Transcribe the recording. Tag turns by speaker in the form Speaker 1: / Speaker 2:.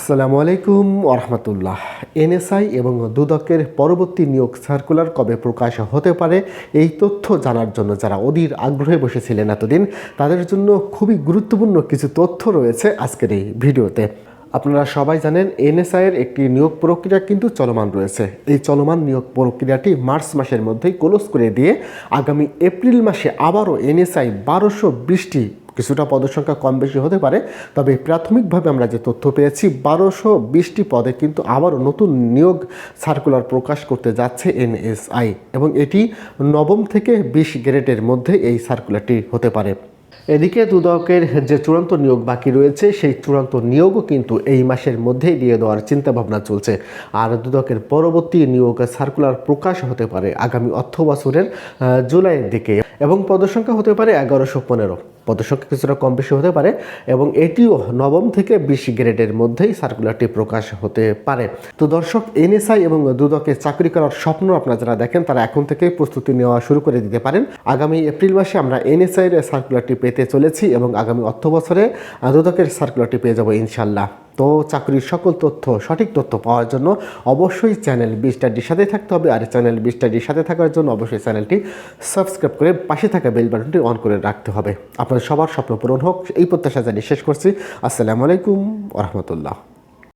Speaker 1: আসসালামু আলাইকুম ওরহমতুল্লাহ এনএসআই এবং দুদকের পরবর্তী নিয়োগ সার্কুলার কবে প্রকাশ হতে পারে এই তথ্য জানার জন্য যারা অধীর আগ্রহে বসেছিলেন এতদিন, তাদের জন্য খুবই গুরুত্বপূর্ণ কিছু তথ্য রয়েছে আজকের এই ভিডিওতে। আপনারা সবাই জানেন, এনএসআই এর একটি নিয়োগ প্রক্রিয়া কিন্তু চলমান রয়েছে। এই চলমান নিয়োগ প্রক্রিয়াটি মার্চ মাসের মধ্যেই ক্লোজ করে দিয়ে আগামী এপ্রিল মাসে আবারও এনএসআই বারোশো বিশটি কিছুটা পদের সংখ্যা কম বেশি হতে পারে, তবে প্রাথমিকভাবে আমরা যে তথ্য পেয়েছি, বারোশো বিশটি পদে কিন্তু আবারও নতুন নিয়োগ সার্কুলার প্রকাশ করতে যাচ্ছে এনএসআই এবং এটি নবম থেকে বিশ গ্রেডের মধ্যে এই সার্কুলারটি হতে পারে। এদিকে দুদকের যে চূড়ান্ত নিয়োগ বাকি রয়েছে, সেই চূড়ান্ত নিয়োগও কিন্তু এই মাসের মধ্যেই দিয়ে দেওয়ার চিন্তা ভাবনা চলছে। আর দুদকের পরবর্তী নিয়োগ সার্কুলার প্রকাশ হতে পারে আগামী অর্থ বছরের জুলাইয়ের দিকে। এবং পদসংখ্যা হতে পারে এগারোশো পনেরো। পদসংখ্যা কিছুটা কম বেশি হতে পারে এবং এটিও নবম থেকে বিশ গ্রেডের মধ্যেই সার্কুলারটি প্রকাশ হতে পারে। তো দর্শক, এনএসআই এবং দুদকে চাকরি করার স্বপ্ন আপনারা যারা দেখেন, তারা এখন থেকেই প্রস্তুতি নেওয়া শুরু করে দিতে পারেন। আগামী এপ্রিল মাসে আমরা এনএসআই এর সার্কুলারটি পেতে চলেছি এবং আগামী অর্থ বছরে দুদকের সার্কুলারটি পেয়ে যাব ইনশাল্লাহ। তো চাকরির সকল তথ্য, সঠিক তথ্য পাওয়ার জন্য অবশ্যই চ্যানেল বিস্টাডির সাথে থাকতে হবে। আর চ্যানেল বিস্টাডির সাথে থাকার জন্য অবশ্যই চ্যানেলটি সাবস্ক্রাইব করে পাশে থাকা বেল বাটনটি অন করে রাখতে হবে। আপনার সবার স্বপ্ন পূরণ হোক, এই প্রত্যাশা জানিয়ে শেষ করছি। আসসালামু আলাইকুম রহমতুল্লাহ।